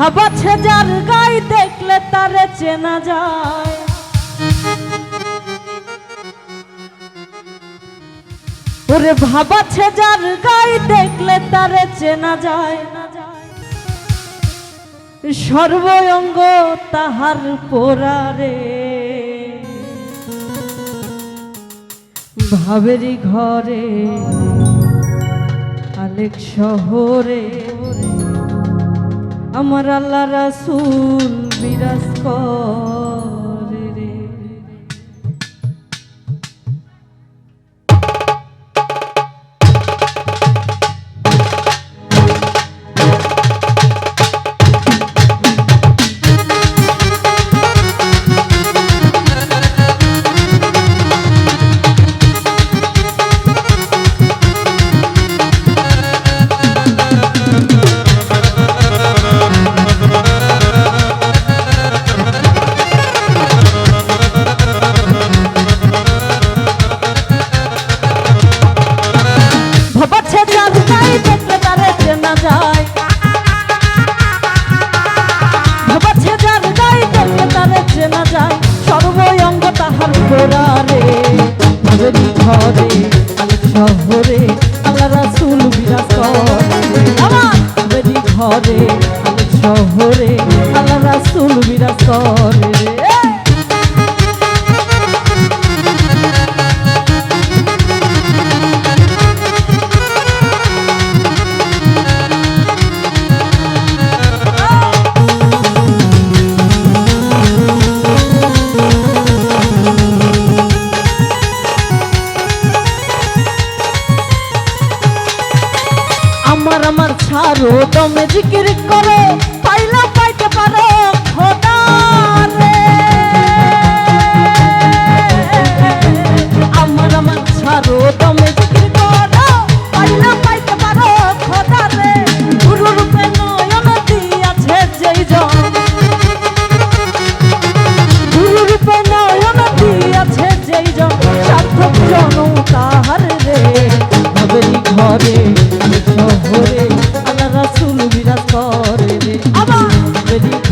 ভাবাছে যার গাই দেখলে তারে চেনা যায়। ওরে ভাবাছে যার গাই দেখলে তারে চেনা যায়। সর্বঙ্গ তাহার পোড়ারে। ভাবেরি ঘরে, আলেক শহরে। আমার আল্লাহ রাসুল বিরাজ করে। ঘরে শহরে আল্লাহ রাসুল বিরাজ করে আমার ভাবেরি ঘরে আলেক শহরে আল্লাহ রাসুল বিরাজ করে দমে জিকির করো, পাইলা পাইতে পারো, খোদা আমার আমার ছাড়ো দমে জিকির করো, পাইলা পাইতে পারো, খোদা গুরু রূপে নয়ন দিয়াছে যেই জন। গুরু রূপে নয়ন দিয়াছে যেই জন। সার্থক জন তাহার রে। ঘরে শহরে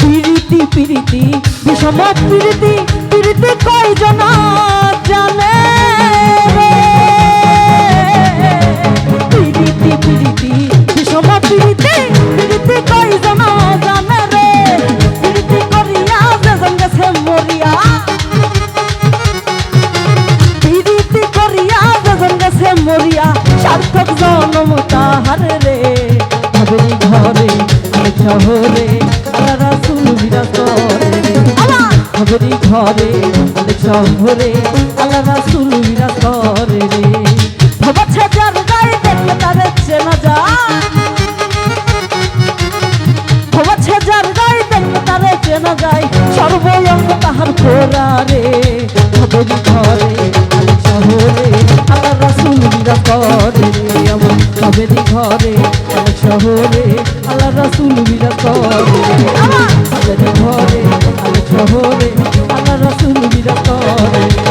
পিরিতি প্রীতি বিষম প্রীতি পিরিতি কয়জন শহরে আল্লাহ রাসুল বিরাজ করে ঘরে অনেক শহরে আল্লাহ রাসুল বিরাজ করে। রে ভবাচ্ছে যার গায়ে দেখলে তাদের চেনা যায় ভবাচ্ছে যার গায়ে দেখলে তারে চেনা যায় সর্বঙ্গ তাহার ঘোরা রে খবরি ঘরে অনেক শহরে আল্লাহ রাসুল বিরাজ করে। রে আমার ঘরে শহরে আল্লাহ রাসুল বিরাজ করে। আলো শহরে আল্লাহ রাসুল বিরাজ করে।